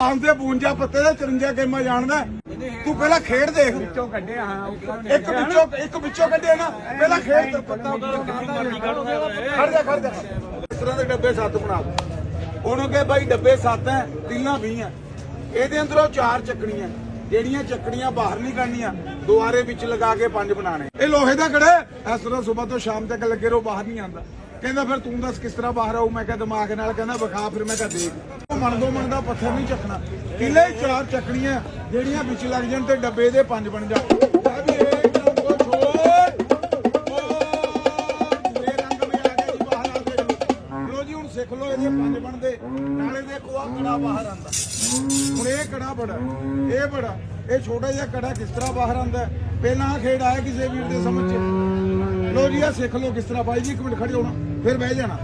ਆਂਦੇ 52 ਪੱਤੇ ਦੇ 53 ਗੇਮਾਂ ਜਾਣਦਾ ਤੂੰ ਪਹਿਲਾਂ ਖੇਡ ਦੇਖ। ਵਿੱਚੋਂ ਕੱਢੇ ਹਾਂ ਉੱਪਰ ਇੱਕ ਵਿੱਚੋਂ ਇੱਕ ਵਿੱਚੋਂ ਕੱਢੇ ਨਾ ਪਹਿਲਾਂ ਖੇਡ ਤੇ ਪੱਤਾ ਖੜ ਜਾ। ਖੜ ਜਾ ਇਸ ਤਰ੍ਹਾਂ ਦੇ ਡੱਬੇ ਸੱਤ ਬਣਾ। ਦੋ ਉਹਨੂੰ ਕਹੇ ਬਾਈ ਡੱਬੇ ਸੱਤ ਹੈ ਤਿੰਨਾਂ 20 ਹੈ। ਇਹਦੇ ਅੰਦਰੋਂ ਚਾਰ ਚੱਕਣੀਆਂ ਜਿਹੜੀਆਂ ਚੱਕਣੀਆਂ ਬਾਹਰ ਨਹੀਂ ਕੱਢਣੀਆਂ ਦੁਆਰੇ ਵਿੱਚ ਲਗਾ ਕੇ ਪੰਜ ਬਣਾਣੇ ਇਹ ਲੋਹੇ ਦਾ ਕੜਾ। ਇਸ ਤਰ੍ਹਾਂ ਸਵੇਰ ਤੋਂ ਸ਼ਾਮ ਤੱਕ ਲੱਗੇ ਰਹੋ ਬਾਹਰ ਨਹੀਂ ਆਉਂਦਾ। ਕਹਿੰਦਾ ਫਿਰ ਤੂੰ ਦੱਸ ਕਿਸ ਤਰ੍ਹਾਂ ਬਾਹਰ ਆਊ? ਮੈਂ ਕਿਹਾ ਦਿਮਾਗ ਨਾਲ ਕਹਿੰਦਾ ਵਿਖਾ, ਫਿਰ ਮੈਂ ਕਿਹਾ ਦੇਖ। ਉਹ ਮੰਨਦੋ ਮੰਨਦਾ ਪੱਥਰ ਨਹੀਂ ਚੱਕਣਾ। ਕਿਲੇ ਚਾਰ ਚੱਕਣੀਆਂ, ਜਿਹੜੀਆਂ ਵਿੱਚ ਲੱਗ ਜਾਣ ਤੇ ਡੱਬੇ ਦੇ ਪੰਜ ਬਣ ਜਾ। ਆ ਇਹ ਸਿੱਖ ਲੋ ਇਹਦੇ ਪੰਜ ਬਣਦੇ। ਨਾਲੇ ਦੇਖੋ ਆ ਕੜਾ ਬਾਹਰ ਆਂਦਾ ਹੁਣ ਇਹ ਕੜਾ ਬੜਾ, ਇਹ ਬੜਾ, ਇਹ ਛੋਟਾ ਜਿਹਾ ਕੜਾ ਕਿਸ ਤਰ੍ਹਾਂ ਬਾਹਰ ਆਂਦਾ ਪਹਿਲਾਂ ਖੇਡ ਆਇਆ ਕਿਸੇ ਵੀਰ ਦੇ ਸਮਝ ਚ। ਲੋ ਜੀ ਆ ਸਿੱਖ ਲੋ ਕਿਸ ਤਰ੍ਹਾਂ। ਬਾਈ ਜੀ, ਇੱਕ ਮਿੰਟ ਖੜੇ ਹੋਣਾ। ਫਿਰ ਬਹਿ ਜਾਣਾ।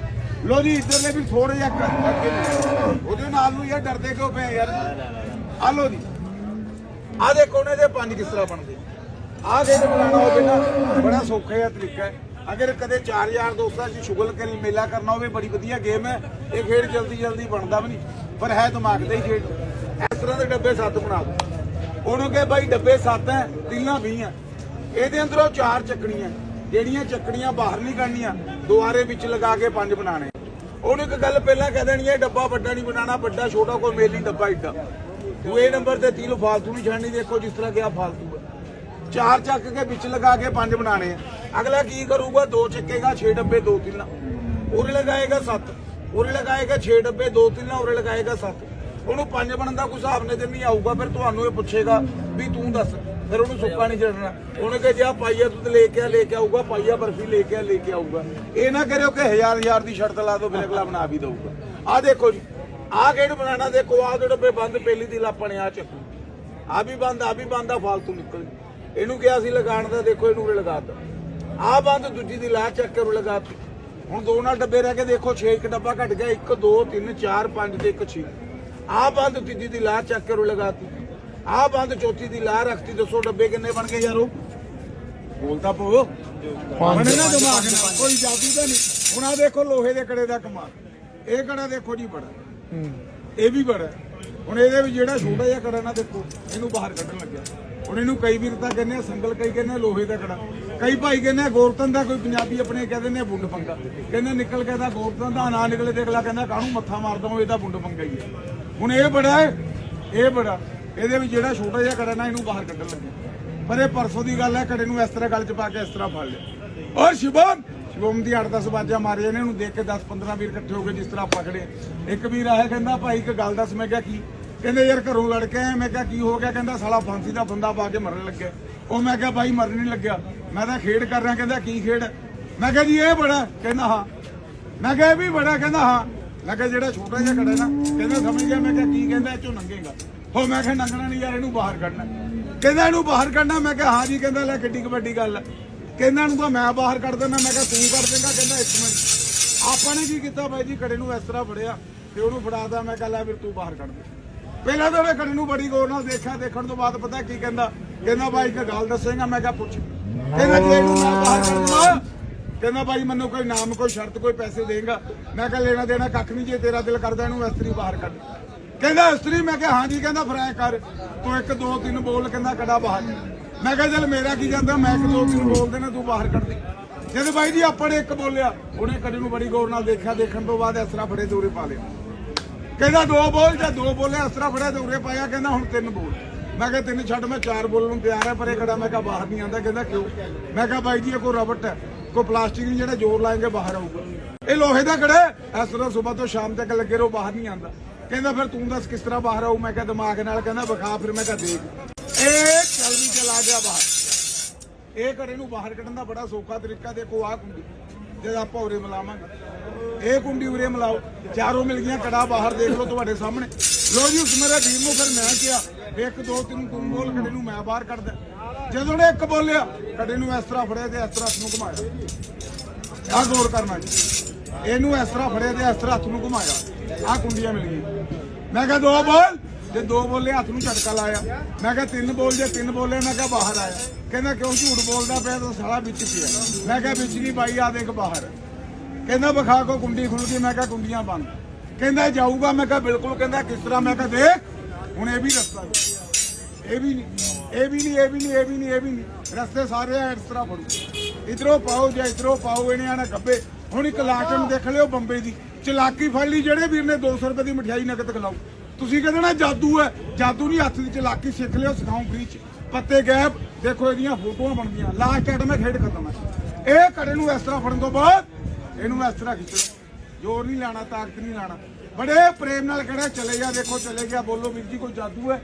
ਲੋ ਜੀ ਇੱਧਰਲੇ ਵੀ ਥੋੜੇ ਜਿਹਾ ਕਰ ਉਹਦੇ ਨਾਲ ਨੂੰ ਯਾਰ ਡਰਦੇ ਕਿਉਂ ਪਏ ਯਾਰ? ਆ ਲੋ ਜੀ। ਆ ਦੇ ਕੋਨੇ ਦੇ ਪੰਜ ਕਿਸ ਤਰ੍ਹਾਂ ਬਣਦੇ। ਆ ਖੇਡ ਬਣਾਉਣਾ ਹੋਵੇ ਨਾ ਬੜਾ ਸੌਖਾ ਜਿਹਾ ਤਰੀਕਾ ਹੈ। ਅਗਰ ਕਦੇ ਚਾਰ ਯਾਰ ਦੋਸਤਾਂ 'ਚ ਸ਼ੁਗਲ ਕਰੀ, ਮੇਲਾ ਕਰਨਾ ਹੋਵੇ, ਬੜੀ ਵਧੀਆ ਗੇਮ ਹੈ। ਇਹ ਖੇਡ ਜਲਦੀ ਜਲਦੀ ਬਣਦਾ ਵੀ ਨਹੀਂ। ਪਰ ਹੈ ਦਿਮਾਗ ਦਾ ਹੀ ਖੇਡ। ਇਸ ਤਰ੍ਹਾਂ ਦੇ ਡੱਬੇ ਸੱਤ ਬਣਾ ਦੋ ਉਹਨੂੰ ਕਹੇ, ਬਾਈ, ਡੱਬੇ ਸੱਤ ਹੈ, ਤਿੰਨਾਂ 20 ਹੈ। ਇਹਦੇ ਅੰਦਰੋਂ ਚਾਰ ਚੱਕਣੀਆਂ। ਜਿਹੜੀਆਂ ਚੱਕਣੀਆਂ ਬਾਹਰ ਨਹੀਂ ਕੱਢਣੀਆਂ ਦੁਆਰੇ ਵਿੱਚ ਲਗਾ ਕੇ ਪੰਜ ਬਣਾਣੇ ਉਹਨੂੰ ਇੱਕ ਗੱਲ ਪਹਿਲਾਂ ਕਹਿ ਦੇਣੀ ਹੈ ਡੱਬਾ ਵੱਡਾ ਨਹੀਂ ਬਣਾਉਣਾ, ਵੱਡਾ ਛੋਟਾ ਕੋਈ ਮੇਲੀ ਡੱਬਾ ਏਡਾ ਦੂਏ ਨੰਬਰ ਤੇ ਤੀਲ ਫਾਲਤੂ ਨਹੀਂ ਛੱਡਣੀ, ਦੇਖੋ ਜਿਸ ਤਰ੍ਹਾਂ ਗਿਆ ਫਾਲਤੂ ਹੈ। ਚਾਰ ਚੱਕ ਕੇ ਵਿੱਚ ਲਗਾ ਕੇ ਪੰਜ ਬਣਾਣੇ ਆ। ਅਗਲਾ ਕੀ ਕਰੂਗਾ? ਦੋ ਚੱਕੇਗਾ 6 ਡੱਬੇ, ਦੋ ਤਿੰਨਾਂ। ਉਰੇ ਲਗਾਏਗਾ 7 ਉਰੇ ਲਗਾਏਗਾ 6 ਡੱਬੇ, ਦੋ ਤਿੰਨਾਂ, ਉਰੇ ਲਗਾਏਗਾ 7 ਉਹਨੂੰ ਪੰਜ ਬਣਨ ਦਾ ਕੋਈ ਹਿਸਾਬ ਨਹੀਂ ਨਹੀਂ ਆਊਗਾ, ਫਿਰ ਤੁਹਾਨੂੰ ਇਹ ਪੁੱਛੇਗਾ ਵੀ ਤੂੰ ਦੱਸ। ਫਿਰ ਉਹਨੂੰ ਸੁੱਕਾ ਨਹੀਂ ਛੱਡਣਾ। ਉਹਨੇ ਕਿਹਾ ਜਾ ਪਾਈਆ ਦੁੱਧ ਲੈ ਕੇ ਆ, ਲੈ ਕੇ ਆਊਗਾ, ਪਾਈਆ ਬਰਫੀ ਲੈ ਕੇ ਆ, ਲੈ ਕੇ ਆਊਗਾ। ਇਹ ਨਾ ਕਰਿਓ ਕਿ ਹਜ਼ਾਰ ਹਜ਼ਾਰ ਦੀ ਸ਼ਰਤ ਲਾ ਦੋ ਫਿਰ ਅਗਲਾ ਬਣਾ ਵੀ ਦਊਗਾ। ਆਹ ਦੇਖੋ ਜੀ, ਆਹ ਕਿਹੜ ਬਣਾਣਾ ਦੇਖੋ, ਆਹ ਦੇ ਡੱਬੇ ਬੰਦ, ਪਹਿਲੀ ਦੀ ਲਾਪਣੇ ਆ ਚੱਕੂ ਆ ਵੀ ਬੰਦ ਆ ਵੀ ਬੰਦ ਆ ਫਾਲਤੂ ਨਿਕਲ ਗਈ। ਇਹਨੂੰ ਕਿਹਾ ਸੀ ਲਗਾਉਣ ਦਾ, ਦੇਖੋ ਇਹਨੂੰ ਉਰੇ ਲਗਾਤਾ ਆ ਬੰਦ ਦੂਜੀ ਦੀ ਲਾਹ ਚੱਕ ਕੇ ਉਰੇ ਲਗਾਤੀ ਹੁਣ ਦੋ ਨਾਲ ਡੱਬੇ ਰਹਿ ਕੇ ਦੇਖੋ 6 ਇੱਕ ਡੱਬਾ ਘਟ ਗਿਆ 1 2 3 4 5 ਤੇ 1 6 ਆ ਬੰਦ ਤੀਜੀ ਦੀ ਲਾਹ ਚੱਕ ਕੇ ਉਰੇ ਲਗਾਤੀ ਆ ਬੰਦ ਚੌਥੀ ਦੀ ਲਾਹ ਰੱਖਤੀ ਦੱਸੋ ਡੱਬੇ ਕਿੰਨੇ ਬਣ ਗਏ ਯਾਰੋ? ਬੋਲਤਾ ਪੋ ਬਣੇ ਨਾ ਦਿਮਾਗ ਨਾਲ ਕੋਈ ਜਾਦੂ ਤਾਂ ਨਹੀਂ। ਹੁਣ ਆ ਦੇਖੋ ਲੋਹੇ ਦੇ ਕੜੇ ਦਾ ਕਮਾਲ। ਇਹ ਕੜਾ ਦੇਖੋ ਜੀ ਬੜਾ। ਇਹ ਵੀ ਬੜਾ। ਹੁਣ ਇਹਦੇ ਵਿੱਚ ਜਿਹੜਾ ਛੋਟਾ ਜਿਹਾ ਕੜਾ ਨਾ ਦੇਖੋ ਇਹਨੂੰ ਬਾਹਰ ਕੱਢਣ ਲੱਗਿਆ। ਹੁਣ ਇਹਨੂੰ ਕਈ ਵੀਰ ਤਾਂ ਕਹਿੰਦੇ ਆ ਸੰਗਲ ਕਈ ਕਹਿੰਦੇ ਆ ਲੋਹੇ ਦਾ ਕੜਾ। ਕਈ ਭਾਈ ਕਹਿੰਦੇ ਆ ਗੋਰਤਨ ਦਾ ਕੋਈ ਪੰਜਾਬੀ ਆਪਣੇ ਕਹਿੰਦੇ ਨੇ ਬੁੰਡ ਪੰਗਾ। ਕਹਿੰਦੇ ਨਿਕਲ ਕੇ ਤਾਂ ਗੋਰਤਨ ਦਾ ਨਾ ਨਿਕਲੇ ਤੇ ਅਗਲਾ ਕਹਿੰਦਾ ਕਾਹਨੂੰ ਮੱਥਾ ਮਾਰਦਾ ਹਾਂ ਇਹਦਾ ਬੁੰਡ ਪੰਗਾ ਹੀ ਹੈ। ਹੁਣ ਇਹ ਬੜਾ ਹੈ ਇਹ ਬੜਾ। ਇਹਦੇ ਵਿੱਚ ਜਿਹੜਾ ਛੋਟਾ ਜਿਹਾ ਕੜਾ ਨਾ ਇਹਨੂੰ ਬਾਹਰ ਕੱਢਣ ਲੱਗਿਆ ਪਰ ਇਹ ਪਰਸੋਂ ਦੀ ਗੱਲ ਹੈ, ਕੜੇ ਨੂੰ ਇਸ ਤਰ੍ਹਾਂ ਗੱਲ 'ਚ ਪਾ ਕੇ ਇਸ ਤਰ੍ਹਾਂ ਫੜ ਲਿਆ। ਔਰ ਸ਼ਿਵਮ! ਸ਼ਿਵਮ ਦੀ 8-10 ਬਾਜਾਂ ਮਾਰੀਆਂ ਨੇ ਇਹਨੂੰ ਦੇਖ ਕੇ 10-15 ਵੀਰ ਇਕੱਠੇ ਹੋ ਗਏ ਜਿਸ ਤਰ੍ਹਾਂ ਆਪਾਂ ਇੱਕ ਵੀਰ ਆਇਆ, ਕਹਿੰਦਾ, ਭਾਈ, ਇੱਕ ਗੱਲ ਦੱਸ, ਮੈਂ ਕਿਹਾ ਕੀ? ਕਹਿੰਦੇ, ਯਾਰ ਘਰੋਂ ਲੜ ਕੇ ਆਏ, ਮੈਂ ਕਿਹਾ, ਕੀ ਹੋ ਗਿਆ? ਕਹਿੰਦਾ, ਸਾਲਾ ਫਾਂਸੀ ਦਾ ਬੰਦਾ ਪਾ ਕੇ ਮਰਨ ਲੱਗਿਆ। ਉਹ ਮੈਂ ਕਿਹਾ, ਭਾਈ, ਮਰਨ ਨਹੀਂ ਲੱਗਿਆ। ਮੈਂ ਤਾਂ ਖੇਡ ਕਰ ਰਿਹਾ, ਕਹਿੰਦਾ, ਕੀ ਖੇਡ? ਮੈਂ ਕਿਹਾ, ਜੀ, ਇਹ ਬੜਾ। ਕਹਿੰਦਾ, ਹਾਂ। ਮੈਂ ਕਿਹਾ, ਇਹ ਵੀ ਬੜਾ। ਕਹਿੰਦਾ, ਹਾਂ। ਮੈਂ ਕਿਹਾ, ਜਿਹੜਾ ਛੋਟਾ ਜਿਹਾ ਕੜਾ ਨਾ, ਕਹਿੰਦਾ, ਸਮਝ ਗਿਆ। ਮੈਂ ਕਿਹਾ, ਕੀ ਕਹਿੰਦਾ, ਇਹ ਚੋਂ ਨੰਗੇਗਾ ਹੋ ਮੈਂ ਕਿਹਾ ਨੰਗਣਾ ਨਹੀਂ ਯਾਰ, ਇਹਨੂੰ ਬਾਹਰ ਕੱਢਣਾ। ਕਹਿੰਦਾ ਇਹਨੂੰ ਬਾਹਰ ਕੱਢਣਾ, ਮੈਂ ਕਿਹਾ, ਹਾਂ ਜੀ, ਕਹਿੰਦਾ, ਲੈ, ਕਿੱਡੀ ਵੱਡੀ ਗੱਲ। ਕਹਿੰਦਾ ਇਹਨੂੰ ਤਾਂ ਮੈਂ ਬਾਹਰ ਕੱਢ ਦਿੰਦਾ, ਮੈਂ ਕਿਹਾ, ਤੂੰ ਕੱਢ ਦੇਂਗਾ ਕਹਿੰਦਾ, ਇੱਕ ਮਿੰਟ। ਆਪਾਂ ਨੇ ਕੀ ਕੀਤਾ ਬਾਈ ਜੀ ਕੜੇ ਨੂੰ ਇਸ ਤਰ੍ਹਾਂ ਫੜਿਆ ਤੇ ਉਹਨੂੰ ਫੜਾਦਾ ਮੈਂ ਕਿਹਾ, ਲੈ ਫਿਰ ਤੂੰ ਬਾਹਰ ਕੱਢ ਦੇ। ਪਹਿਲਾਂ ਤਾਂ ਉਹਨੇ ਕੜੇ ਨੂੰ ਬੜੀ ਗੌਰ ਨਾਲ ਦੇਖਿਆ, ਦੇਖਣ ਤੋਂ ਬਾਅਦ ਪਤਾ ਕੀ ਕਹਿੰਦਾ? ਕਹਿੰਦਾ, ਬਾਈ, ਇੱਕ ਗੱਲ ਦੱਸੇਗਾ, ਮੈਂ ਕਿਹਾ, ਪੁੱਛ। ਕਹਿੰਦਾ, ਜੇ ਇਹਨੂੰ ਮੈਂ ਬਾਹਰ ਕੱਢ ਦਵਾਂ, ਕਹਿੰਦਾ ਭਾਈ ਮੈਨੂੰ ਕੋਈ ਨਾਮ, ਕੋਈ ਸ਼ਰਤ, ਕੋਈ ਪੈਸੇ ਦੇਗਾ। ਮੈਂ ਕਿਹਾ, ਲੈਣਾ ਦੇਣਾ ਕੱਖ ਨਹੀਂ, ਜੇ ਤੇਰਾ ਦਿਲ ਕਰਦਾ, ਇਹਨੂੰ ਇਸਤਰੀ ਬਾਹਰ ਕੱਢ ਕਹਿੰਦਾ ਇਸਤਰੀ, ਮੈਂ ਕਿਹਾ, ਹਾਂਜੀ, ਕਹਿੰਦਾ ਫਿਰ ਕਰ। ਤੂੰ ਇੱਕ ਦੋ ਤਿੰਨ ਬੋਲ ਕਹਿੰਦਾ, ਕੜਾ ਬਾਹਰ। ਮੈਂ ਕਿਹਾ, ਚੱਲ ਮੇਰਾ ਕੀ ਜਾਂਦਾ? ਮੈਂ ਇੱਕ ਦੋ ਤਿੰਨ ਬੋਲ ਦੇਣਾ, ਤੂੰ ਬਾਹਰ ਕੱਢ ਦੇ। ਜਦ ਬਾਈ ਜੀ ਆਪਾਂ ਨੇ ਇੱਕ ਬੋਲਿਆ, ਉਹਨੇ ਕੜੇ ਨੂੰ ਬੜੀ ਗੌਰ ਨਾਲ ਦੇਖਿਆ, ਦੇਖਣ ਤੋਂ ਬਾਅਦ ਇਸ ਤਰ੍ਹਾਂ ਫੜੇ ਦੂਰੇ ਪਾ ਲਿਆ। ਕਹਿੰਦਾ, ਦੋ ਬੋਲ, ਜਾਂ ਦੋ ਬੋਲੇ ਅਸਰਾ ਤਰ੍ਹਾਂ ਫੜਿਆ, ਦੂਰੇ ਪਾਇਆ, ਕਹਿੰਦਾ, ਹੁਣ ਤਿੰਨ ਬੋਲ। ਮੈਂ ਕਿਹਾ, ਤਿੰਨ ਛੱਡ, ਮੈਂ ਚਾਰ ਬੋਲਣ ਨੂੰ ਤਿਆਰ ਹੈ ਪਰ ਇਹ ਕੜਾ ਮੈਂ ਕਿਹਾ, ਬਾਹਰ ਨਹੀਂ ਆਂਦਾ ਕਹਿੰਦਾ, ਕਿਉਂ? ਮੈਂ ਕਿਹਾ, ਬਾਈ ਜੀ, ਇਹ ਕੋਈ ਰਬਟ ਹੈ। ਕੋਈ ਪਲਾਸਟਿਕ ਨਹੀਂ, ਜਿਹੜਾ ਜ਼ੋਰ ਲਾਏਗੇ, ਬਾਹਰ ਆਊਗਾ। ਇਹ ਲੋਹੇ ਦਾ ਕੜਾ ਇਸ ਤਰ੍ਹਾਂ ਸਵੇਰ ਤੋਂ ਸ਼ਾਮ ਤੱਕ ਲੱਗੇ ਰਹੋ, ਬਾਹਰ ਨਹੀਂ ਆਂਦਾ ਕਹਿੰਦਾ ਫਿਰ ਤੂੰ ਦੱਸ ਕਿਸ ਤਰ੍ਹਾਂ ਬਾਹਰ ਆਊ? ਮੈਂ ਕਿਹਾ ਦਿਮਾਗ ਨਾਲ ਕਹਿੰਦਾ ਵਿਖਾ, ਫਿਰ ਮੈਂ ਕਿਹਾ ਦੇਖ। ਇਹ ਚੱਲ ਵੀ ਚਲਾ ਗਿਆ ਬਾਹਰ। ਇਹ ਘੜੇ ਨੂੰ ਬਾਹਰ ਕੱਢਣ ਦਾ ਬੜਾ ਸੌਖਾ ਤਰੀਕਾ, ਦੇਖੋ ਆਹ ਕੁੰਡੀ। ਜਦ ਆਪਾਂ ਉਰੇ ਮਿਲਾਵਾਂਗੇ। ਇਹ ਕੁੰਡੀ ਉਰੇ ਮਿਲਾਓ। ਚਾਰੋਂ ਮਿਲ ਗਈਆਂ, ਕੜਾ ਬਾਹਰ ਦੇਖ ਲਓ ਤੁਹਾਡੇ ਸਾਹਮਣੇ। ਲੋ ਜੀ, ਉਸ ਮੇਰੇ ਵੀਰ ਨੂੰ ਫਿਰ ਮੈਂ ਕਿਹਾ ਇੱਕ, ਦੋ, ਤਿੰਨ, ਤੂੰ ਬੋਲ, ਕੜੇ ਨੂੰ ਮੈਂ ਬਾਹਰ ਕੱਢਦਾ। ਜਦੋਂ ਨੇ ਇੱਕ ਬੋਲਿਆ, ਕੜੇ ਨੂੰ ਇਸ ਤਰ੍ਹਾਂ ਫੜਿਆ ਤੇ ਇਸ ਤਰ੍ਹਾਂ ਹੱਥ ਨੂੰ ਘੁਮਾਇਆ। ਆਹ ਗੌਰ ਕਰਨਾ ਜੀ। ਇਹਨੂੰ ਇਸ ਤਰ੍ਹਾਂ ਫੜਿਆ ਤੇ ਇਸ ਤਰ੍ਹਾਂ ਹੱਥ ਨੂੰ ਘੁਮਾਇਆ। ਆਹ ਕੁੰਡੀਆਂ ਮਿਲ ਗਈਆਂ ਮੈਂ ਕਿਹਾ, ਦੋ ਬੋਲ। ਜੇ ਦੋ ਬੋਲੇ ਹੱਥ ਨੂੰ ਝਟਕਾ ਲਾਇਆ। ਮੈਂ ਕਿਹਾ, ਤਿੰਨ ਬੋਲ, ਜੇ ਤਿੰਨ ਬੋਲੇ, ਮੈਂ ਕਿਹਾ ਬਾਹਰ ਆਇਆ। ਕਹਿੰਦਾ, ਕਿਉਂ ਝੂਠ ਬੋਲਦਾ ਪਿਆ? ਤਾਂ ਸਾਲਾ ਵਿੱਚ ਪਿਆ ਮੈਂ ਕਿਹਾ, ਵਿੱਚ ਨਹੀਂ ਬਾਈ ਆ ਦੇਖ ਬਾਹਰ। ਕਹਿੰਦਾ, ਵਿਖਾ ਕੋ ਕੁੰਡੀ ਖੁੱਲ ਗਈ ਮੈਂ ਕਿਹਾ, ਕੁੰਡੀਆਂ ਬੰਦ। ਕਹਿੰਦਾ, ਜਾਊਗਾ। ਮੈਂ ਕਿਹਾ, ਬਿਲਕੁਲ। ਕਹਿੰਦਾ, ਕਿਸ ਤਰ੍ਹਾਂ? ਮੈਂ ਕਿਹਾ, ਦੇਖ, ਹੁਣ ਇਹ ਵੀ ਰਸਤਾ ਇਹ ਵੀ ਨਹੀਂ, ਇਹ ਵੀ ਨਹੀਂ, ਇਹ ਵੀ ਨਹੀਂ, ਇਹ ਵੀ ਨਹੀਂ, ਇਹ ਵੀ ਨਹੀਂ। ਰਸਤੇ ਸਾਰੇ ਇਸ ਤਰ੍ਹਾਂ ਫੜੂ। ਇਧਰੋਂ ਪਾਓ ਜਾਂ ਇਧਰੋਂ ਪਾਓ, ਇਹਨੇ ਆਣਾ ਗੱਬੇ ਹੁਣ ਇੱਕ ਲਾਟਮ ਦੇਖ ਲਿਓ ਬੰਬੇ ਦੀ। ਚਲਾਕੀ ਫੜ ਲਈ ਜਿਹੜੇ ਵੀਰ ਨੇ 200 ਰੁਪਏ ਦੀ ਮਠਿਆਈ ਨਗਦ ਖਿਲਾਓ। ਤੁਸੀਂ ਕਹਿੰਦੇ ਨਾ ਜਾਦੂ ਹੈ, ਜਾਦੂ ਨਹੀਂ, ਹੱਥ ਦੀ ਚਲਾਕੀ ਸਿੱਖ ਲਿਓ ਸਿਖਾਉਂ ਫ੍ਰੀ ਚ। ਪੱਤੇ ਗੈਪ ਦੇਖੋ ਇਹਦੀਆਂ ਫੋਟੋਆਂ ਬਣਦੀਆਂ ਲਾਸਟ ਐਟ ਮੈਂ ਖੇਡ ਖਤਮ ਹੈ। ਇਹ ਕੜੇ ਨੂੰ ਇਸ ਤਰ੍ਹਾਂ ਫੜਨ ਤੋਂ ਬਾਅਦ ਇਹਨੂੰ ਇਸ ਤਰ੍ਹਾਂ ਖਿੱਚੋ। ਜ਼ੋਰ ਨਹੀਂ ਲਾਣਾ, ਤਾਕਤ ਨਹੀਂ ਲਾਣਾ। ਬੜੇ ਪ੍ਰੇਮ ਨਾਲ ਖੜਾ ਚਲੇ ਗਿਆ, ਦੇਖੋ, ਚਲੇ ਗਿਆ, ਬੋਲੋ ਵੀਰ ਜੀ, ਕੋਈ ਜਾਦੂ ਹੈ?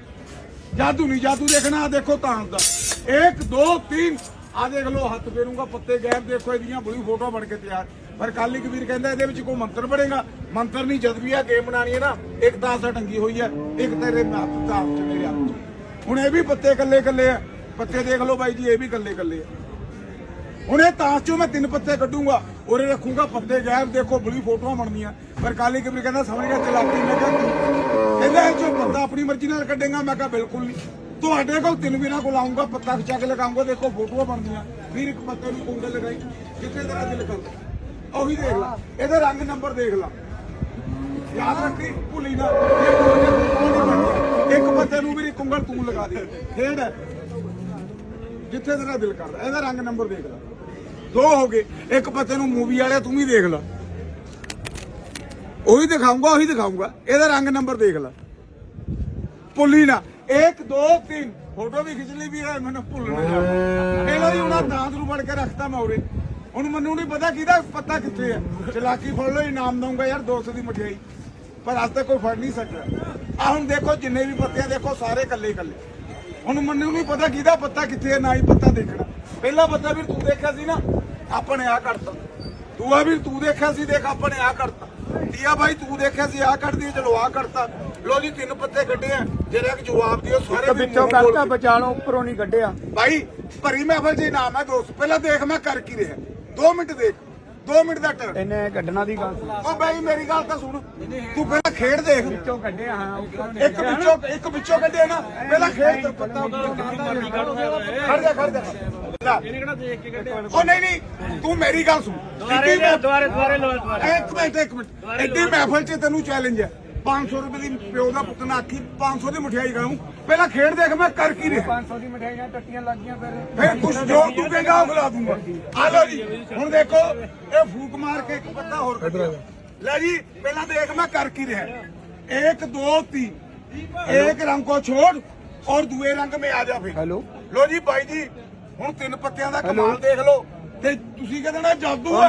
ਜਾਦੂ ਨਹੀਂ, ਜਾਦੂ ਦੇਖਣਾ, ਆਹ ਦੇਖੋ ਤਾਂ ਦਾ 1 2 3 ਆ ਦੇਖ ਲਓ, ਹੱਥ ਫੇਰੂੰਗਾ, ਪੱਤੇ ਗੈਪ ਦੇਖੋ ਇਹਦੀਆਂ ਬੜੀ ਫੋਟੋ ਬਣ ਕੇ ਤਿਆਰ। ਪਰ ਕਾਲੀ ਕਬੀਰ ਕਹਿੰਦਾ ਇਹਦੇ ਵਿੱਚ ਕੋਈ ਮੰਤਰ ਬਣੇਗਾ। ਮੰਤਰ ਨਹੀਂ, ਜਦ ਵੀ ਆ ਗੇਮ ਬਣਾਣੀ ਹੈ ਨਾ, ਇੱਕ ਤਾਂ ਸਾ ਟੰਗੀ ਹੋਈ ਹੈ, ਇੱਕ ਤੇਰੇ ਹੱਥ ਦਾ ਹੱਥ ਮੇਰੇ ਹੱਥ ਹੁਣ ਇਹ ਵੀ ਪੱਤੇ ਕੱਲੇ ਕੱਲੇ ਆ। ਪੱਤੇ ਦੇਖ ਲਓ ਬਾਈ ਜੀ, ਇਹ ਵੀ ਕੱਲੇ ਕੱਲੇ ਆ। ਹੁਣ ਇਹ ਤਾਸ਼ ਚੋਂ ਮੈਂ ਤਿੰਨ ਪੱਤੇ ਕੱਢੂੰਗਾ, ਉਰੇ ਰੱਖੂੰਗਾ, ਪੱਤੇ ਗੈਰ ਦੇਖੋ ਬੜੀ ਫੋਟੋਆਂ ਬਣਦੀਆਂ ਪਰ ਕਾਲੀ ਕਬੀਰ ਕਹਿੰਦਾ ਸਮਝ ਗਿਆ ਚਲਾਕੀ ਮੈਂ ਕਿਹਾ ਕਹਿੰਦਾ ਇਹ ਚੋਂ ਪੱਤਾ ਆਪਣੀ ਮਰਜ਼ੀ ਨਾਲ ਕੱਢੇਗਾ, ਮੈਂ ਕਿਹਾ ਬਿਲਕੁਲ ਨਹੀਂ। ਤੁਹਾਡੇ ਕੋਲ ਤਿੰਨ ਵੀਰਾਂ ਕੋਲ ਆਉਂਗਾ ਪੱਤਾ ਖਿਚਾ ਕੇ ਲਗਾਉਂਗਾ ਦੇਖੋ ਫੋਟੋਆਂ ਬਣਦੀਆਂ ਫਿਰ ਇੱਕ ਪੱਤੇ ਨੂੰ ਕੁੰਡਲ ਲਗਾਈ ਜਿੱਥੇ ਤਰ੍ਹਾਂ ਦਿਲ ਕਰਦਾ? ਉਹੀ ਦੇਖ ਲੈ। ਇਹਦਾ ਰੰਗ ਨੰਬਰ ਦੇਖ ਲੈ। ਯਾਦ ਰੱਖੀ, ਭੁੱਲੀ ਨਾ। ਇੱਕ ਪੱਤੇ ਨੂੰ ਵੀ ਕੁੰਗਲ ਤੂੰ ਲਗਾ ਦੇ। ਖੇਡ ਜਿੱਥੇ ਤੇਰਾ ਦਿਲ ਕਰਦਾ। ਇਹਦਾ ਰੰਗ ਨੰਬਰ ਦੇਖ ਲੈ। ਦੋ ਹੋ ਗਏ। ਇੱਕ ਪੱਤੇ ਨੂੰ ਮੂਵੀ ਵਾਲਿਆ, ਤੂੰ ਵੀ ਦੇਖ ਲੈ। ਉਹੀ ਦਿਖਾਉਂਗਾ ਉਹੀ ਦਿਖਾਉਂਗਾ ਇਹਦਾ ਰੰਗ ਨੰਬਰ ਦੇਖ ਲੈ। ਭੁੱਲੀ ਨਾ। 1 2 3 ਫੋਟੋ ਵੀ ਖਿੱਚ ਲਈ ਵੀ ਹੈ, ਮੈਨੂੰ ਭੁੱਲਣਾ। ਜਾਵੇ ਇਹ ਲੋ ਜੀ ਉਹਨਾਂ ਦਾਂਤ ਨੂੰ ਫੜ ਕੇ ਰੱਖਤਾ ਮੈਂ ਹੁਣ ਮੈਨੂੰ ਨਹੀਂ ਪਤਾ ਕਿਹਦਾ ਪਤਾ ਕਿੱਥੇ ਹੈ ਚਲਾਕੀ ਫੜ ਲਓ ਇਨਾਮ ਦਊਂਗਾ ਯਾਰ 200 ਦੀ ਮਠਿਆਈ। ਪਰ ਅੱਜ ਤੱਕ ਕੋਈ ਫੜ ਨਹੀਂ ਸਕਿਆ। ਆ ਹੁਣ ਦੇਖੋ ਜਿੰਨੇ ਵੀ ਪੱਤੇ ਆ ਦੇਖੋ ਸਾਰੇ ਇਕੱਲੇ ਇਕੱਲੇ। ਹੁਣ ਮੈਨੂੰ ਨਹੀਂ ਪਤਾ ਕਿਹਦਾ ਪੱਤਾ ਕਿੱਥੇ ਹੈ ਨਾ ਹੀ ਪੱਤਾ ਦੇਖਣਾ। ਪਹਿਲਾ ਪੱਤਾ ਵੀ ਤੂੰ ਦੇਖਿਆ ਸੀ ਨਾ ਆਪਾਂ ਨੇ ਆ ਕਰਤਾ ਦੂਆ ਵੀ ਤੂੰ ਦੇਖਿਆ ਸੀ ਦੇਖ ਆਪਾਂ ਨੇ ਆ ਕਰਤਾ ਤੀਆ ਭਾਈ ਤੂੰ ਦੇਖਿਆ ਸੀ ਆ ਕੱਢ ਦੀ ਚਲੋ ਆ ਕਰਤਾ ਲੋ ਜੀ ਤਿੰਨ ਪੱਤੇ ਕੱਢੇ ਆ ਜਿਹੜਾ ਕਿ ਜਵਾਬ ਦਿਓ ਸਾਰੇ ਵਿੱਚੋਂ ਕੱਢਤਾ ਕੇ। ਬਚਾਲੋ ਉੱਪਰੋਂ ਨਹੀਂ ਕੱਢਿਆ। ਭਾਈ ਭਰੀ ਮਹਿਫਲ ਜੀ ਨਾਮ ਹੈ ਦੋਸਤ। ਪਹਿਲਾਂ ਦੇਖ ਮੈਂ ਕਰ ਕੀ ਰਿਹਾ। 2 ਮਿੰਟ ਦੇਖ 2 ਮਿੰਟ ਦਾ ਟਰਨ ਇਹਨੇ ਕੱਢਣਾ ਦੀ ਗੱਲ ਉਹ ਭਾਈ ਮੇਰੀ ਗੱਲ ਤਾਂ ਸੁਣ। ਤੂੰ ਪਹਿਲਾਂ ਖੇਡ ਦੇਖ। ਵਿੱਚੋਂ ਕੱਢਿਆ ਹਾਂ ਇੱਕ ਵਿੱਚੋਂ ਇੱਕ ਵਿੱਚੋਂ ਕੱਢਿਆ ਨਾ ਪਹਿਲਾਂ ਖੇਡ ਤੇ ਪੱਤਾ ਖੜ ਜਾ ਖੜ ਜਾ। ਲੈ। ਉਹ ਨਹੀਂ ਨਹੀਂ ਤੂੰ ਮੇਰੀ ਗੱਲ ਸੁਣ। ਦੁਆਰੇ ਦੁਆਰੇ ਦੁਆਰੇ ਲੋ ਦੁਆਰੇ ਇੱਕ ਮਿੰਟ ਇੱਕ ਮਿੰਟ। ਐਡੀ ਮਹਿਫਲ 'ਚ ਤੈਨੂੰ ਚੈਲੰਜ ਹੈ। 500 ਰੁਪਏ ਦੀ ਪਿਓ ਦਾ ਪੁੱਤ ਨਾ ਆਖੀ 500 ਦੀ ਮਠਿਆਈ ਖਾਊਂ। ਪਹਿਲਾਂ ਖੇਡ ਦੇਖ ਮੈਂ ਕਰ ਕੀ ਰਿਹਾ? 500 ਦੀ ਮਠਿਆਈਆਂ ਟੱਟੀਆਂ ਲੱਗੀਆਂ ਫਿਰ। ਫਿਰ ਕੁਛ ਜੋ ਤੂੰ ਕਹੇਗਾ ਉਹ ਖਿਲਾ ਦੂੰਗਾ। ਆ ਲੋ ਜੀ ਹੁਣ ਦੇਖੋ ਇਹ ਫੂਕ ਮਾਰ ਕੇ ਇੱਕ ਪੱਤਾ ਹੋਰ ਕੱਢਿਆ ਲੈ ਜੀ ਪਹਿਲਾਂ ਦੇਖ ਮੈਂ ਕਰ ਕੀ ਰਿਹਾ। 1 2 3 ਇੱਕ ਰੰਗ ਕੋ ਛੋੜ ਔਰ ਦੂਏ ਰੰਗ ਮੇ ਆ ਜਾ ਫੇ ਹੈਲੋ। ਲੋ ਜੀ ਬਾਈ ਜੀ ਹੁਣ ਤਿੰਨ ਪੱਤਿਆਂ ਦਾ ਕਮਾਲ ਦੇਖ ਲੋ ਤੇ ਤੁਸੀਂ ਕਹਿੰਦੇ ਨਾ ਜਾਦੂ ਹੈ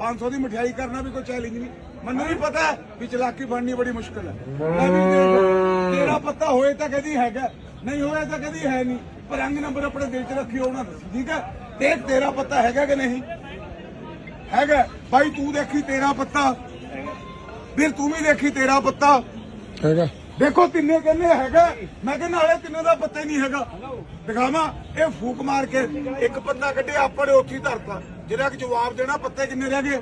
500 ਦੀ ਮਠਿਆਈ ਕਰਨਾ ਵੀ ਕੋਈ ਚੈਲੰਜ ਨਹੀਂ। ਮੈਨੂੰ ਵੀ ਪਤਾ ਵੀ ਚਲਾਕੀ ਬਣਨੀ ਬੜੀ ਮੁਸ਼ਕਲ ਹੈ। ਮੈਂ ਵੀ ਦੇਖ ਤੇਰਾ ਪੱਤਾ ਹੋਏ ਤਾਂ ਕਦੀ ਹੈਗਾ ਨਹੀਂ ਹੋਇਆ ਤਾਂ ਕਦੀ ਹੈ ਨਹੀਂ। ਪਰ ਰੰਗ ਨੰਬਰ ਆਪਣੇ ਦਿਲ 'ਚ ਰੱਖਿਓ ਉਹਨਾਂ ਦਾ। ਠੀਕ ਹੈ? ਦੇਖ ਤੇਰਾ ਪੱਤਾ ਹੈਗਾ ਕਿ ਨਹੀਂ? ਹੈਗਾ। ਬਾਈ ਤੂੰ ਦੇਖੀ ਤੇਰਾ ਪੱਤਾ। ਫਿਰ ਤੂੰ ਵੀ ਦੇਖੀ ਤੇਰਾ ਪੱਤਾ। ਹੈਗਾ। ਦੇਖੋ ਤਿੰਨੇ ਕਹਿੰਦੇ ਹੈਗਾ। ਮੈਂ ਕਹਿੰਦਾ ਹਲੇ ਤਿੰਨੇ ਦਾ ਪੱਤਾ ਹੀ ਨਹੀਂ ਹੈਗਾ। ਦਿਖਾਵਾਂ? ਇਹ ਫੂਕ ਮਾਰ ਕੇ ਇੱਕ ਪੱਤਾ ਕੱਢਿਆ ਆਪਣੇ ਉੱਥੇ ਹੀ ਧਰਤਾ। ਜਿਹੜਾ ਕਿ ਜਵਾਬ ਦੇਣਾ ਪੱਤੇ ਕਿੰਨੇ ਰਹਿ ਗਏ?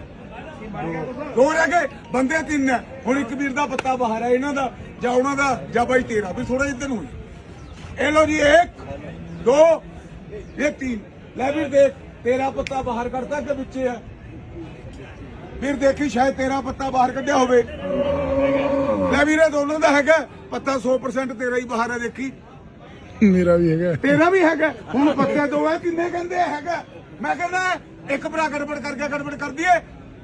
ਦੋ ਰਹਿ ਗਏ ਬੰਦੇ ਤਿੰਨ ਹੈ ਹੁਣ ਇੱਕ ਵੀਰ ਦਾ ਪੱਤਾ ਬਾਹਰ ਹੈ ਇਹਨਾਂ ਦਾ ਜਾਂ ਉਹਨਾਂ ਦਾ ਜਾਂ ਬਾਈ ਤੇਰਾ ਵੀ ਥੋੜਾ ਜਿਹਾ ਨੂੰ ਇਹ ਲੋ ਜੀ ਇੱਕ ਦੋ ਇਹ ਤਿੰਨ। ਲੈ ਵੀਰ ਦੇਖ ਤੇਰਾ ਪੱਤਾ ਬਾਹਰ ਕੱਢਤਾ ਕਿ ਵਿੱਚੇ ਹੈ ਫਿਰ ਦੇਖੀ ਸ਼ਾਇਦ ਤੇਰਾ ਪੱਤਾ ਬਾਹਰ ਕੱਢਿਆ ਹੋਵੇ। ਲੈ ਵੀਰੇ ਦੋਨੋਂ ਦਾ ਹੈਗਾ ਪੱਤਾ 100% ਤੇਰਾ ਹੀ ਬਾਹਰ ਹੈ ਦੇਖੀ। ਮੇਰਾ ਵੀ ਹੈਗਾ। ਤੇਰਾ ਵੀ ਹੈਗਾ। ਹੁਣ ਪੱਤੇ ਦੋ ਹੈ ਕਿੰਨੇ ਕਹਿੰਦੇ ਹੈਗਾ? ਮੈਂ ਕਹਿੰਦਾ ਇੱਕ ਭਰਾ ਗੜਬੜ ਕਰਕੇ ਗੜਬੜ ਕਰ ਦਈਏ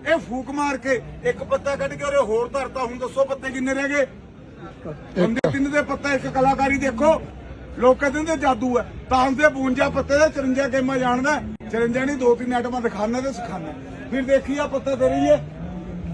ਇਹ ਫੂਕ ਮਾਰ ਕੇ ਇੱਕ ਪੱਤਾ ਕੱਢ ਕੇ ਉਹਰੇ ਹੋਰ ਧਰਤਾ ਹੁਣ ਦੱਸੋ ਪੱਤੇ ਕਿੰਨੇ ਰਹਿ ਗਏ? ਬੰਦੇ ਤਿੰਨ ਦੇ ਪੱਤਾ ਇੱਕ ਕਲਾਕਾਰੀ ਦੇਖੋ। ਲੋਕ ਕਹਿੰਦੇ ਹੁੰਦੇ ਜਾਦੂ ਹੈ। ਤਾਂ ਦੇ 52 ਪੱਤੇ ਦੇ 54 ਗੇਮਾਂ ਜਾਣਦਾ 54 ਨਹੀਂ ਦੋ ਤਿੰਨ ਆਈਟਮਾਂ ਦਿਖਾਣਾ ਤੇ ਸਿਖਾਣਾ ਫਿਰ ਦੇਖੀ ਆ ਪੱਤਾ ਤੇਰੀ ਹੈ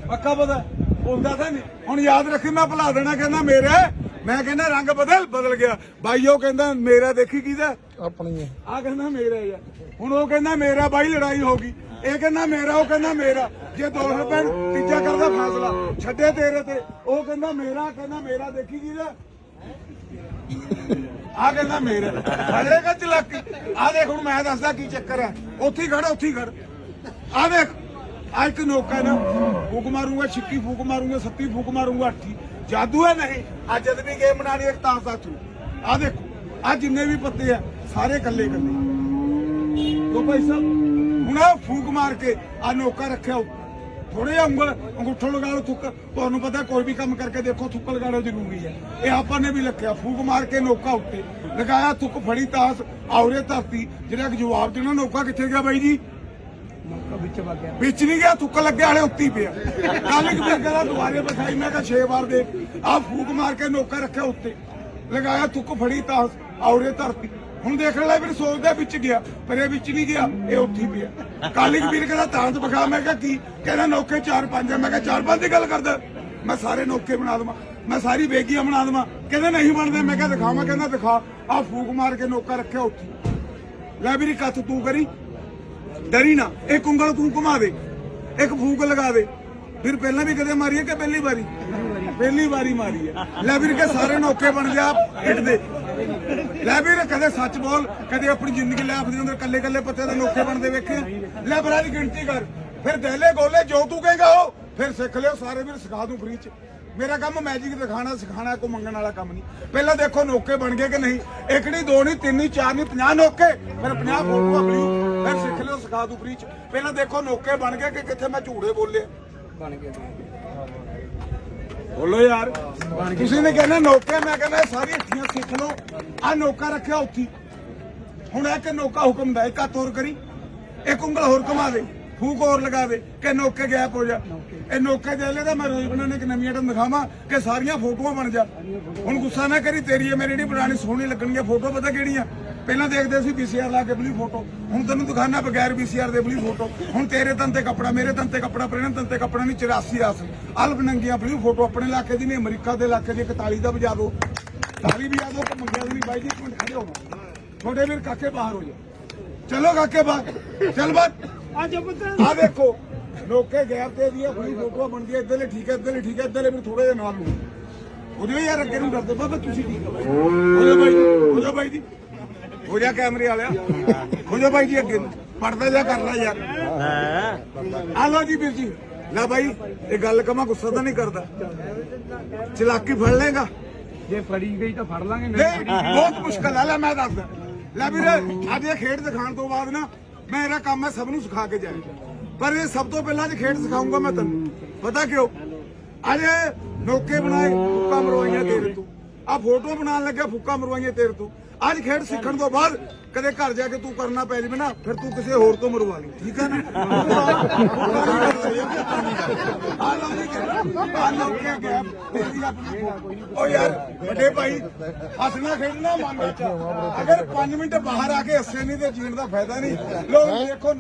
ਪੱਕਾ ਪਤਾ? ਹੁੰਦਾ ਤਾਂ ਨਹੀਂ। ਹੁਣ ਯਾਦ ਰੱਖੀ ਮੈਂ ਭੁਲਾ ਦੇਣਾ ਕਹਿੰਦਾ ਮੇਰਾ ਮੈਂ ਕਹਿੰਦਾ ਰੰਗ ਬਦਲ ਬਦਲ ਗਿਆ। ਬਾਈ ਉਹ ਕਹਿੰਦਾ ਮੇਰਾ ਦੇਖੀ ਕਿਹਦਾ? ਆਪਣੀ ਆ ਕਹਿੰਦਾ ਮੇਰਾ ਆ ਹੁਣ ਉਹ ਕਹਿੰਦਾ ਮੇਰਾ ਬਾਈ ਲੜਾਈ ਹੋ ਗਈ। ਇਹ ਕਹਿੰਦਾ ਮੇਰਾ, ਉਹ ਕਹਿੰਦਾ ਮੇਰਾ। ਜੇ ਦੋ ਰੁਪਏ ਤੀਜਾ ਕਰਦਾ ਫੈਸਲਾ ਛੱਡੇ ਤੇਰੇ ਤੇ, ਉਹ ਕਹਿੰਦਾ ਮੇਰਾ ਕਹਿੰਦਾ ਮੇਰਾ, ਦੇਖੀ ਕਿਹਦਾ ਆ ਕਹਿੰਦਾ ਮੇਰਾ। ਖੜੇਗਾ ਚਲਾਕੀ ਆ ਦੇਖ ਹੁਣ ਮੈਂ ਦੱਸਦਾ ਕੀ ਚੱਕਰ ਹੈ। ਉੱਥੇ ਖੜ ਉੱਥੇ ਖੜ। ਆ ਦੇਖ ਆ ਇੱਕ ਨੋਕਾ ਨਾ, ਫੂਕ ਮਾਰੂੰਗਾ, ਛਿੱਕੀ ਫੂਕ ਮਾਰੂੰਗਾ, ਸੱਤੀ ਫੂਕ ਮਾਰੂੰਗਾ, ਅੱਠੀ। ਜਾਦੂ ਹੈ ਨਹੀਂ ਅੱਜ ਜਦ ਵੀ ਗੇਮ ਬਣਾਣੀ ਇੱਕ ਤਾਂ ਸਾਥੂ ਆ ਦੇਖੋ ਆ ਜਿੰਨੇ ਵੀ ਪੱਤੇ ਆ, ਸਾਰੇ ਇਕੱਲੇ ਇਕੱਲੇ। ਲੋ ਭਾਈ ਸਾਹਿਬ ਹੁਣ ਆ ਫੂਕ ਮਾਰ ਕੇ ਆ ਨੋਕਾ ਰੱਖਿਆ ਥੋੜੇ ਜਿਹਾ ਉਂਗਲ ਅੰਗੂਠੋ ਲਗਾ ਲਓ ਥੁੱਕ। ਤੁਹਾਨੂੰ ਪਤਾ ਕੋਈ ਵੀ ਕੰਮ ਕਰਕੇ ਦੇਖੋ ਥੁੱਕ ਲਗਾਉਣਾ ਜ਼ਰੂਰੀ ਹੈ। ਇਹ ਆਪਾਂ ਨੇ ਵੀ ਰੱਖਿਆ ਫੂਕ ਮਾਰ ਕੇ ਨੋਕਾ ਉੱਤੇ। ਲਗਾਇਆ ਥੁੱਕ ਫੜੀ ਤਾਸ ਔਰੇ ਧਰਤੀ। ਜਿਹੜਾ ਕਿ ਜਵਾਬ ਦੇਣਾ ਨੋਕਾ ਕਿੱਥੇ ਗਿਆ ਬਾਈ ਜੀ? ਵਿੱਚ ਨਹੀਂ ਗਿਆ ਥੁੱਕ ਲੱਗਿਆ ਹਲੇ ਉੱਤੀ ਪਿਆ। ਕੱਲ ਇੱਕ ਵਾਰ ਕਹਿੰਦਾ ਦੁਬਾਰੇ ਬਸਾਈ ਮੈਂ ਕਿਹਾ 6 ਵਾਰ ਦੇ ਆ ਫੂਕ ਮਾਰ ਕੇ ਨੋਕਾ ਰੱਖਿਆ ਉੱਤੇ। ਲਗਾਇਆ ਥੁੱਕ ਫੜੀ ਤਾਸ ਔਰੇ ਧਰਤੀ। ਹੁਣ ਦੇਖਣ ਲੈ ਫਿਰ ਸੋਚਦਾ ਵਿੱਚ ਗਿਆ, ਪਰ ਇਹ ਵਿੱਚ ਨਹੀਂ ਗਿਆ, ਇਹ ਉੱਥੇ ਹੀ ਪਿਆ। ਕੱਲ ਵੀਰ ਕਹਿੰਦਾ ਤਾਂਤ ਵਿਖਾ, ਮੈਂ ਕਿਹਾ ਕੀ? ਕਹਿੰਦਾ ਨੋਕੇ 4-5 ਆ। ਮੈਂ ਕਿਹਾ 4-5 ਦੀ ਗੱਲ ਕਰਦਾ। ਮੈਂ ਸਾਰੇ ਨੋਕੇ ਬਣਾ ਦਵਾਂ, ਮੈਂ ਸਾਰੀ ਬੇਗੀਆਂ ਬਣਾ ਦਵਾਂ। ਕਹਿੰਦਾ ਨਹੀਂ ਬਣਦੇ, ਮੈਂ ਕਿਹਾ ਦਿਖਾਵਾਂ, ਕਹਿੰਦਾ ਦਿਖਾ। ਆ ਫੂਕ ਮਾਰ ਕੇ ਨੌਕਾ ਰੱਖਿਆ ਉੱਥੇ। ਲੈ ਵੀਰੀ ਕੱਥ ਤੂੰ ਕਰੀ। ਡਰੀ ਨਾ, ਇੱਕ ਉਂਗਲ ਤੂੰ ਘੁਮਾ ਦੇ, ਇੱਕ ਫੂਕ ਲਗਾ ਦੇ। ਫਿਰ ਪਹਿਲਾਂ ਵੀ ਕਦੇ ਮਾਰੀ ਹੈ ਕਿ ਪਹਿਲੀ ਵਾਰੀ? ਪਹਿਲੀ ਵਾਰੀ ਮਾਰੀ ਹੈ। ਲੈ ਵੀਰ, ਕੇ ਸਾਰੇ ਨੌਕੇ ਬਣ ਜਾ, ਇੱਟ ਦੇ। ਲੈ ਵੀਰ ਕਦੇ ਸੱਚ ਬੋਲ ਕਦੇ ਆਪਣੀ ਜ਼ਿੰਦਗੀ ਲੈ ਆਪਦੇ ਅੰਦਰ ਕੱਲੇ ਕੱਲੇ ਪੱਤੇ ਦੇ ਨੌਕੇ ਬਣਦੇ ਵੇਖੇ। ਲੈ ਬਰਾਦੀ ਗਿਣਤੀ ਕਰ। ਫਿਰ ਦਹਿਲੇ ਗੋਲੇ ਜੋ ਤੂੰ ਕਹੇਗਾ ਉਹ। ਫਿਰ ਸਿੱਖ ਲਿਓ ਸਾਰੇ ਵੀਰ ਸਿਖਾ ਦੂੰ ਫ੍ਰੀ ਚ। ਮੇਰਾ ਕੰਮ ਮੈਜਿਕ ਦਿਖਾਣਾ ਸਿਖਾਣਾ ਕੋ ਮੰਗਣ ਵਾਲਾ ਕੰਮ ਨਹੀਂ। ਪਹਿਲਾਂ ਦੇਖੋ ਨੋਕੇ ਬਣ ਗਏ ਕਿ ਨਹੀਂ। ਇੱਕ ਨਹੀਂ ਦੋ ਨਹੀਂ ਤਿੰਨ ਨਹੀਂ ਚਾਰ ਨਹੀਂ 50 ਨੋਕੇ ਫਿਰ 50 ਫੋਟੋਆਂ ਬਣੀ ਫਿਰ ਸਿੱਖ ਲਿਓ ਸਿਖਾ ਦੂ ਫ੍ਰੀ ਚ। ਪਹਿਲਾਂ ਦੇਖੋ ਨੋਕੇ ਬਣ ਗਏ ਕਿ ਕਿੱਥੇ ਮੈਂ ਝੂੜੇ ਬੋਲੇ। ਬਣ ਗਿਆ ਬੋਲੋ ਯਾਰ। ਤੁਸੀਂ ਨੇ ਕਹਿੰਦਾ ਨੋਕੇ ਮੈਂ ਕਹਿੰਦਾ ਇਹ ਸਾਰੀ ਹੱਥੀਆਂ ਸਿੱਖ ਲਓ। ਆ ਨੋਕਾ ਰੱਖਿਆ ਉੱਥੀ ਹੁਣ ਇਹ ਕਿ ਨੋਕਾ ਹੁਕਮ ਦਾ ਇੱਕ ਹੱਥ ਕਰੀ, ਇੱਕ ਉਂਗਲ ਹੋਰ ਘੁਮਾ ਦੇ ਫੂਕ ਹੋਰ ਲਗਾਵੇ ਕਿ ਨੋਕੇ ਗੈਪ ਹੋ ਜਾ। ਇਹ ਨੋਕੇ ਦੇ ਲੈ ਤਾਂ ਮੈਂ ਰੋਜ਼ ਬਣਾਉਣੇ ਇੱਕ ਨਵੀਂ ਆਈਟਮ ਦਿਖਾਵਾਂ ਕਿ ਸਾਰੀਆਂ ਫੋਟੋਆਂ ਬਣ ਜਾ। ਹੁਣ ਗੁੱਸਾ ਨਾ ਕਰੀ, ਤੇਰੀ ਇਹ ਮੇਰੀ ਨਹੀਂ ਬਣਾਣੀ ਸੋਹਣੀ ਲੱਗਣਗੀਆਂ ਫੋਟੋ ਪਤਾ ਕਿਹੜੀਆਂ? ਪਹਿਲਾਂ ਦੇਖਦੇ ਸੀ ਵੀਸੀਆਰ ਲਾ ਕੇ ਬਲੀ ਫੋਟੋ। ਹੁਣ ਤੈਨੂੰ ਦਿਖਾਣਾ ਬਗੈਰ ਵੀਸੀਆਰ ਦੇ ਬਲੀ ਫੋਟੋ। ਹੁਣ ਤੇਰੇ ਤਨ ਤੇ ਕੱਪੜਾ, ਮੇਰੇ ਤਨ ਤੇ ਕੱਪੜਾ ਪ੍ਰੇਣ ਤਨ ਤੇ ਕੱਪੜਾ ਨਹੀਂ 84 ਆਸ। ਅਲਬ ਨੰਗੀਆਂ ਬਲੀ ਫੋਟੋ ਆਪਣੇ ਇਲਾਕੇ ਦੀ ਨਹੀਂ, ਅਮਰੀਕਾ ਦੇ ਇਲਾਕੇ ਦੀ 41 ਦਾ ਵਜਾ ਦੋ। ਤਾਲੀ ਵੀ ਆ ਦੋ ਮੰਗਿਆ ਵੀ ਨਹੀਂ ਬਾਈ ਜੀ ਇੱਕ ਮਿੰਟ ਖੜੇ ਹੋ ਛੋਟੇ ਵੀਰ ਕਾਕੇ ਬਾਹਰ ਹੋ ਜਾ ਚਲੋ ਕਾਕੇ ਬਾਹਰ। ਚੱਲ ਬਾਹਰ। ਅੱਜ ਪੁੱਤ। ਆ ਦੇਖੋ ਲੋਕੇ ਗੈਰ ਤੇ ਦੀ ਆਪਣੀ ਫੋਟੋ ਬਣਦੀ ਹੈ ਇੱਧਰਲੇ ਠੀਕ ਹੈ ਇੱਧਰਲੇ ਠੀਕ ਹੈ ਇੱਧਰਲੇ ਵੀ ਥੋੜੇ ਜਿਹਾ ਨਾਲ ਨੂੰ। ਉਹਦੇ ਯਾਰ ਅੱਗੇ ਨੂੰ ਡਰਦੇ ਬਾਬਾ ਤੁਸੀਂ ਠੀਕ ਹੋ ਹੋ ਜਾ ਬਾਈ ਜਾ ਬਾਈ ਜੀ। ਹੋ ਜਾ ਕੈਮਰੇ ਵਾਲਿਆ। ਹੋ ਜਾ ਬਾਈ ਜੀ ਅੱਗੇ ਨੂੰ। ਪੜਦਾ ਜਾ ਕਰ ਲੈ ਯਾਰ ਆ ਲਓ ਜੀ ਵੀਰ ਜੀ। ਲੈ ਬਾਈ ਇਹ ਗੱਲ ਕਮਾ ਗੁੱਸਾ ਤਾਂ ਨਹੀਂ ਕਰਦਾ। ਚਲਾਕੀ ਫੜ ਲੇਗਾ ਜੇ ਫੜੀ ਗਈ ਤਾਂ ਫੜ ਲਾਂਗੇ ਨਹੀਂ ਬਹੁਤ ਮੁਸ਼ਕਲ ਹੈ ਲੈ ਮੈਂ ਦੱਸਦਾ ਲੈ ਵੀਰੇ ਅੱਜ ਇਹ ਖੇਡ ਦਿਖਾਉਣ ਤੋਂ ਬਾਅਦ ਨਾ ਮੇਰਾ ਕੰਮ ਹੈ ਸਭ ਨੂੰ ਸਿਖਾ ਕੇ ਜਾਏ ਪਰ ਇਹ ਸਭ ਤੋਂ ਪਹਿਲਾਂ ਅੱਜ ਖੇਡ ਸਿਖਾਉਂਗਾ ਮੈਂ ਤੈਨੂੰ। ਪਤਾ ਕਿਉਂ? ਅੱਜ ਨੋਕੇ ਬਣਾਏ ਫੁੱਕਾ ਮਰਵਾਈਆਂ ਤੇਰੇ ਤੋਂ। ਆ ਫੋਟੋ ਬਣਾਉਣ ਲੱਗਿਆ ਫੁੱਕਾ ਮਰਵਾਈਆਂ ਤੇਰੇ ਤੋਂ। ਅੱਜ ਖੇਡ ਸਿੱਖਣ ਤੋਂ ਬਾਅਦ ਕਦੇ ਘਰ ਜਾ ਕੇ ਤੂੰ ਕਰਨਾ ਪੈ ਜਾਵੇ ਨਾ, ਫਿਰ ਤੂੰ ਕਿਸੇ ਹੋਰ ਤੋਂ ਮਰਵਾ ਲਈ, ਠੀਕ ਹੈ ਨਾ? ਆ ਲਓ ਜੀ ਆ ਨੋਕੇ ਗਿਆ ਤੇਰੀ ਆਪਣੀ ਓ ਯਾਰ, ਵੱਡੇ ਭਾਈ ਹੱਸਣਾ ਖੇਡਣਾ ਮਨ ਵਿੱਚ। ਅਗਰ 5 ਮਿੰਟ ਬਾਹਰ ਆ ਕੇ ਹੱਸੇ ਨਹੀਂ ਤੇ ਜੀਣ ਦਾ ਫਾਇਦਾ ਨਹੀਂ। ਲੋ ਦੇਖੋ